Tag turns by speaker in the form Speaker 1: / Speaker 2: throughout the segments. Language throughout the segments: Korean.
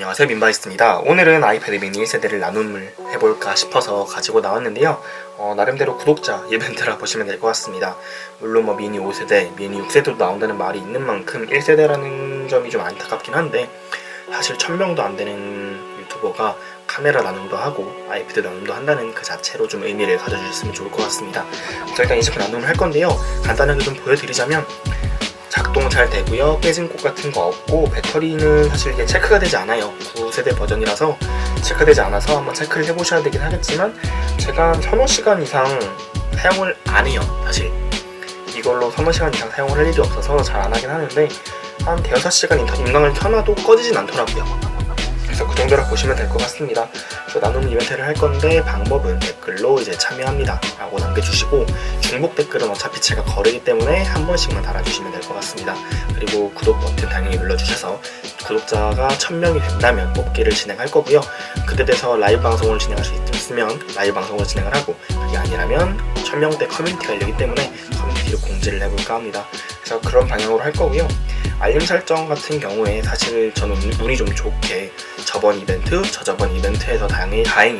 Speaker 1: 안녕하세요 민바이스입니다. 오늘은 아이패드 미니 1세대를 나눔을 해볼까 싶어서 가지고 나왔는데요. 어, 나름대로 구독자 이벤트라 보시면 될 것 같습니다. 물론 뭐 미니 5세대, 미니 6세대도 나온다는 말이 있는 만큼 1세대라는 점이 좀 안타깝긴 한데 사실 1000명도 안 되는 유튜버가 카메라 나눔도 하고 아이패드 나눔도 한다는 그 자체로 좀 의미를 가져주셨으면 좋을 것 같습니다. 그래서 일단 이 제품 나눔을 할 건데요. 간단하게 좀 보여드리자면 작동 잘 되고요. 깨진 곳 같은 거 없고 배터리는 사실 이게 체크가 되지 않아요. 9세대 버전이라서 체크되지 않아서 한번 체크를 해보셔야 되긴 하겠지만 제가 한 서너 시간 이상 사용을 안 해요. 사실 이걸로 서너 시간 이상 사용을 할 일이 없어서 잘 안 하긴 하는데 한 대여섯 시간 인강을 켜놔도 꺼지진 않더라고요. 그래서 그 정도라 보시면 될 것 같습니다. 그래서 나눔 이벤트를 할 건데 방법은 댓글로 이제 참여합니다 라고 남겨주시고 중복 댓글은 어차피 제가 거르기 때문에 한 번씩만 달아주시면 될 것 같습니다. 그리고 구독 버튼 당연히 눌러주셔서 구독자가 1000명이 된다면 뽑기를 진행할 거고요. 그때 돼서 라이브 방송을 진행할 수 있으면 라이브 방송을 진행을 하고 그게 아니라면 1000명대 커뮤니티가 열리기 때문에 커뮤니티로 공지를 해볼까 합니다. 그래서 그런 방향으로 할 거고요. 알림 설정 같은 경우에 사실 저는 운이 좀 좋게 저번 이벤트, 저저번 이벤트에서 다행히, 다행히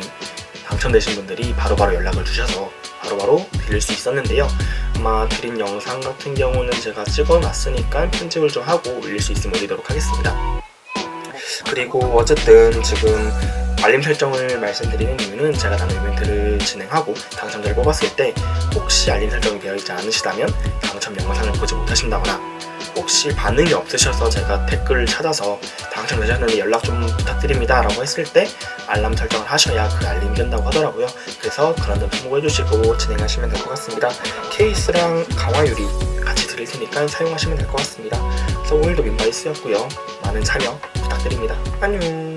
Speaker 1: 당첨되신 분들이 바로바로 연락을 주셔서 바로바로 드릴 수 있었는데요. 아마 드린 영상 같은 경우는 제가 찍어놨으니까 편집을 좀 하고 올릴 수 있으면 올리도록 하겠습니다. 그리고 어쨌든 지금 알림 설정을 말씀드리는 이유는 제가 나는 이벤트를 진행하고 당첨자를 뽑았을 때 혹시 알림 설정이 되어 있지 않으시다면 당첨 영상을 보지 못하신다거나 혹시 반응이 없으셔서 제가 댓글을 찾아서 당첨되셨는데 연락 좀 부탁드립니다 라고 했을 때 알람 설정을 하셔야 그 알림이 된다고 하더라고요. 그래서 그런 점 참고해 주시고 진행하시면 될 것 같습니다. 케이스랑 강화유리 같이 드릴 테니까 사용하시면 될 것 같습니다. 그래서 오늘도 민바이스였고요. 많은 참여 부탁드립니다. 안녕